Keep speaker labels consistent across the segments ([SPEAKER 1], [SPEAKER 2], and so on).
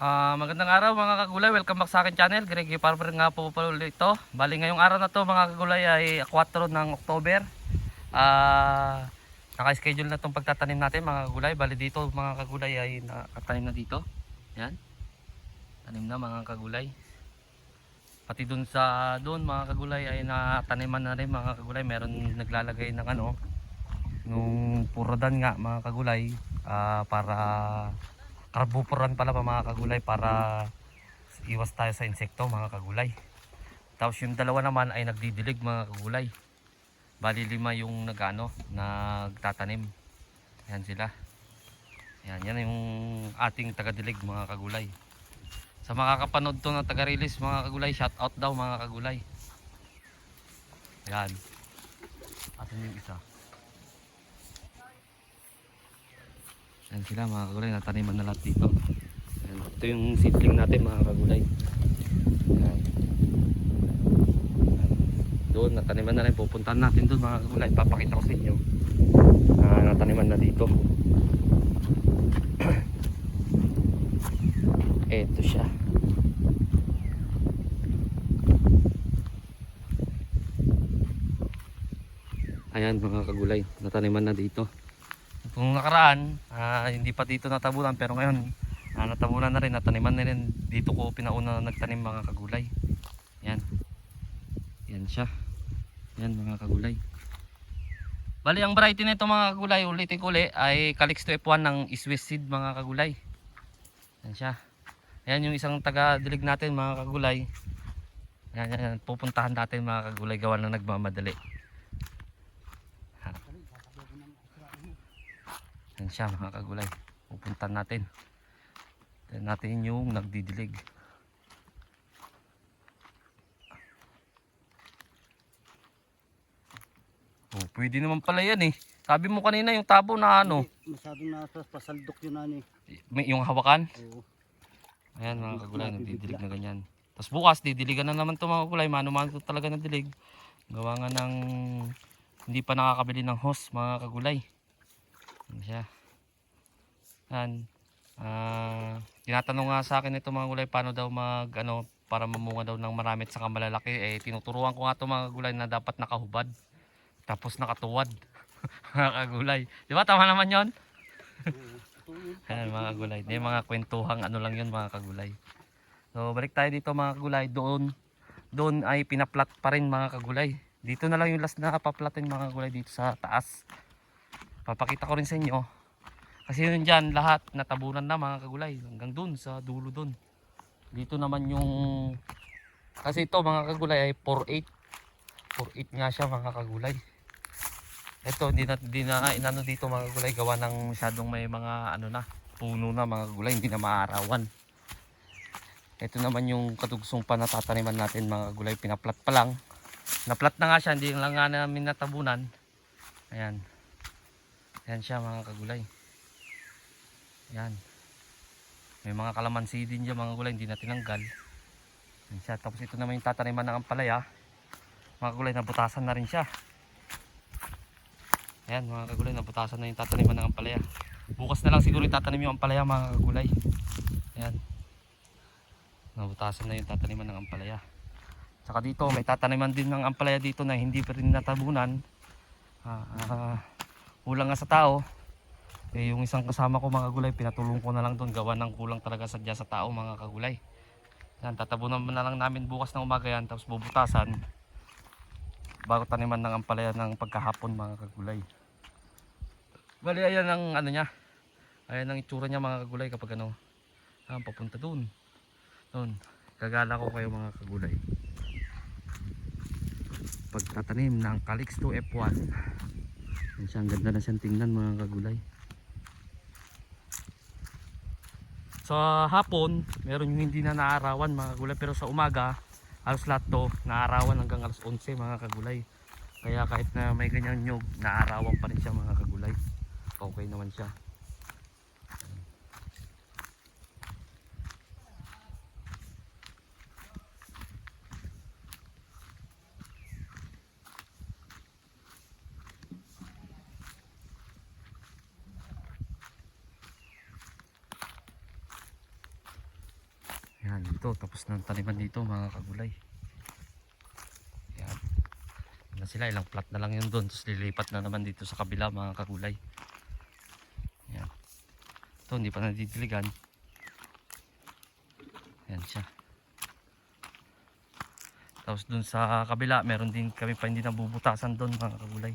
[SPEAKER 1] Ah, magandang araw mga kagulay. Welcome back sa akin channel. Greg Farmer nga po pala ulit ito. Bali ngayong araw na to mga kagulay ay 4 ng October. Ah, naka-schedule na tong pagtatanim natin mga kagulay. Bali dito mga kagulay ay nakatanim na dito. Yan. Tanim na mga kagulay. Pati dun sa doon mga kagulay ay nataniman na rin mga kagulay. Meron naglalagay ng ano nung puradan nga mga kagulay ah, para carbopuran pala pa mga kagulay para iwas tayo sa insekto mga kagulay. Tapos yung dalawa naman ay nagdidilig mga kagulay. Bali lima yung nagano, nagtatanim. Yan sila. Yan, yan yung ating tagadilig mga kagulay. Sa makakapanood to ng taga-release mga kagulay, shout out daw mga kagulay. Yan. Atin yung isa. Yan sila mga kagulay, nataniman na lahat dito. Yan. Ito yung seedling natin mga kagulay. Yan. Yan. Doon, nataniman na rin. Pupuntahan natin doon mga kagulay. Papakita ko sa inyo. Na nataniman na dito. Eto siya. Ayan mga kagulay, nataniman na dito. Kung nakaraan, ah, hindi pa dito natabunan pero ngayon ah, natabunan na rin, nataniman na rin dito ko pinauna na nagtanim mga kagulay. Yan. Yan siya. Yan mga kagulay. Bali ang variety nito mga kagulay, ulitin ko uli, ay Calixto F1 ng Swiss seed mga kagulay. Yan siya. Yan yung isang taga-dilig natin mga kagulay. Yan, yan, yan. Pupuntahan natin mga kagulay gawa na nagmamadali. Yan siya mga kagulay. Pupuntan natin. Tignan natin yung nagdidilig. Oh, pwede naman pala yan eh. Sabi mo kanina yung tabo na ano,
[SPEAKER 2] Hindi, Masyadong nasa pasaldok yun ani.
[SPEAKER 1] may, yung hawakan.
[SPEAKER 2] Oo.
[SPEAKER 1] Ayan mga kagulay, nagdidilig na ganyan. Tapos bukas, didiligan na naman ito mga kagulay. Mano-mano talaga ng dilig. Gawa nga ng hindi pa nakakabili ng host mga kagulay. Yan siya. Yan. Ah, tinatanong nga sa akin ito mga kagulay paano daw mag ano para mamunga daw ng marami at saka malalaki. Eh tinuturuan ko nga ito mga kagulay na dapat nakahubad. Tapos nakatuwad. mga kagulay. Di ba tama naman yon? Ayan mga kagulay. Hindi mga kwentuhang ano lang yun mga kagulay. So balik tayo dito mga kagulay. Doon, doon ay pinaplat pa rin mga kagulay. Dito na lang yung last na paplatin mga kagulay dito sa taas. Papakita ko rin sa inyo. Kasi yun dyan lahat natabunan na mga kagulay. Hanggang doon sa dulo doon. Dito naman yung... Kasi ito mga kagulay ay 4.8. 4.8 nga siya mga kagulay. Ito, hindi na, hindi na inano dito mga gulay gawa ng masyadong may mga ano na, puno na mga gulay, hindi na maarawan. Ito naman yung katugsong pa natataniman natin mga gulay, pinaplat pa lang. Naplat na nga siya, hindi lang nga namin natabunan. Ayan. Ayan siya mga kagulay. Ayan. May mga kalamansi din dyan mga gulay, hindi na tinanggal. Ayan siya. Tapos ito naman yung tataniman ng ampalaya. Mga gulay, nabutasan na rin siya. Ayan mga kagulay, nabutasan na yung tataniman ng ampalaya. Bukas na lang siguro itatanim yung ampalaya mga kagulay. Ayan. Nabutasan na yung tataniman ng ampalaya. Tsaka dito, may tataniman din ng ampalaya dito na hindi pa rin natabunan. Ah, ah, kulang nga sa tao. Eh, yung isang kasama ko mga kagulay, pinatulong ko na lang doon. Gawa ng kulang talaga sadya sa tao mga kagulay. Yan, tatabunan na lang namin bukas ng umaga yan, tapos bubutasan bago taniman ng ampalaya ng pagkahapon mga kagulay. Bali ayan ang ano niya. Ayan ang itsura niya mga kagulay kapag ano. Ah, papunta doon. Doon. Gagala ko kayo mga kagulay. Pagtatanim ng Calixto F1. Yan siya, ang ganda na siyang tingnan mga kagulay. Sa hapon, meron yung hindi na naarawan mga kagulay pero sa umaga, alas lahat to naarawan hanggang alas 11 mga kagulay. Kaya kahit na may ganyan nyug, naarawan pa rin siya mga kagulay. Okay naman siya. Yan, dito. Tapos ng taniman dito mga kagulay. Yan. Yan na sila. Ilang plat na lang yun doon. Tapos lilipat na naman dito sa kabila mga kagulay. Yan. Ito, hindi pa nadidiligan. Yan siya. Tapos dun sa kabila, meron din kami pa hindi nabubutasan doon mga kagulay.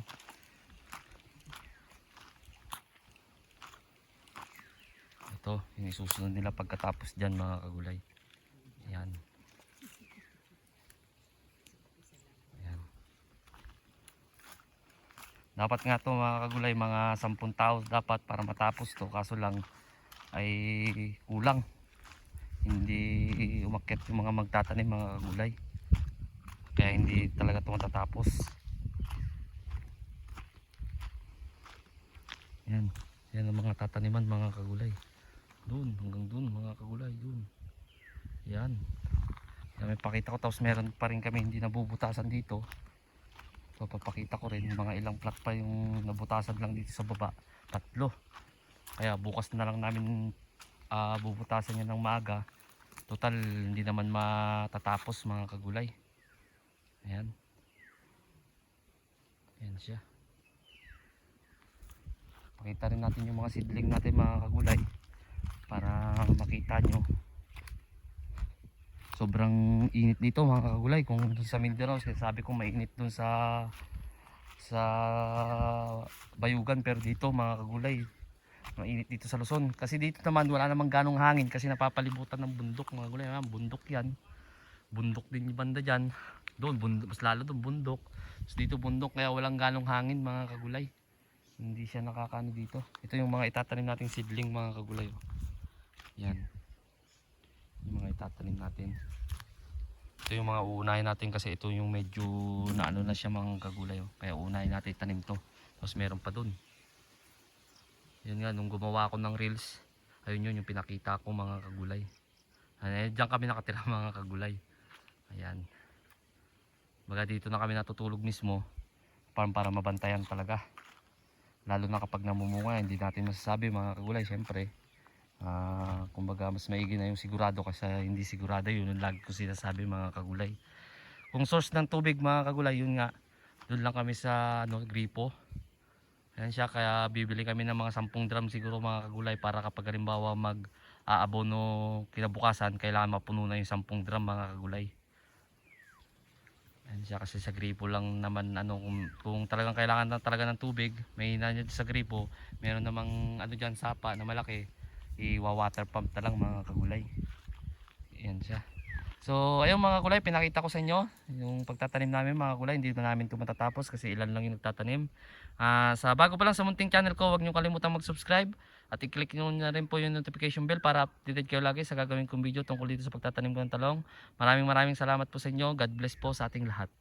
[SPEAKER 1] Ito, yung isusunod nila pagkatapos dyan mga kagulay. Ayan. Ayan. Dapat nga to mga kagulay, mga 10 tao dapat para matapos to. Kaso lang ay kulang. Hindi umakyat yung mga magtatanim mga kagulay. Kaya hindi talaga ito matatapos. Yan. Yan ang mga tataniman mga kagulay. Doon, hanggang doon mga kagulay. Doon. Yan. May pakita ko. Tapos meron pa rin kami hindi nabubutasan dito. So papakita ko rin. Mga ilang plat pa yung nabutasan lang dito sa baba. Tatlo. Kaya bukas na lang namin ah, bubutasan yan ng maaga. Total hindi naman matatapos mga kagulay. Ayan. Ayan siya. Pakita rin natin yung mga seedling natin mga kagulay para makita nyo. Sobrang init dito mga kagulay. Kung sa Mindanao, sabi ko mainit dun sa sa Bayugan. Pero dito mga kagulay mainit dito sa Luzon. Kasi dito naman wala namang ganong hangin kasi napapalibutan ng bundok mga kagulay ah, bundok yan. Bundok din yung banda dyan. Doon bundok, mas lalo doon bundok. Tapos dito bundok. Kaya walang ganong hangin mga kagulay hindi siya nakakano dito. Ito yung mga itatanim nating seedling mga kagulay oh. yan yung mga itatanim natin. Ito yung mga uunahin natin kasi ito yung medyo na ano na siya mga kagulay oh. kaya uunahin natin itanim to. Tapos meron pa doon yun nga nung gumawa ako ng reels ayun yun yung pinakita ko mga kagulay. Ayan, diyan kami nakatira mga kagulay. Ayan. Baga dito na kami natutulog mismo para, para mabantayan talaga. Lalo na kapag namumunga hindi natin masasabi mga kagulay syempre ah kumbaga mas maigi na yung sigurado kasi hindi sigurado. Yun yung lagi ko sinasabi mga kagulay. Kung source ng tubig mga kagulay yun nga. Doon lang kami sa ano, gripo. Ayan siya, kaya bibili kami ng mga 10 drum siguro mga kagulay para kapag halimbawa mag aabono kinabukasan, kailangan mapuno na yung 10 drum mga kagulay. Ayan siya kasi sa gripo lang naman ano kung, kung talagang kailangan na talaga ng tubig, may na sa gripo, meron namang ano diyan sapa na malaki, i-water pump na lang mga kagulay. Ayan siya. So, ayun mga kulay, pinakita ko sa inyo yung pagtatanim namin mga kulay. Hindi na namin ito matatapos kasi ilan lang yung nagtatanim. Ah, sa bago pa lang sa munting channel ko, huwag niyo kalimutan mag-subscribe at i-click niyo na rin po yung notification bell para updated kayo lagi sa gagawin kong video tungkol dito sa pagtatanim ko ng talong. Maraming maraming salamat po sa inyo. God bless po sa ating lahat.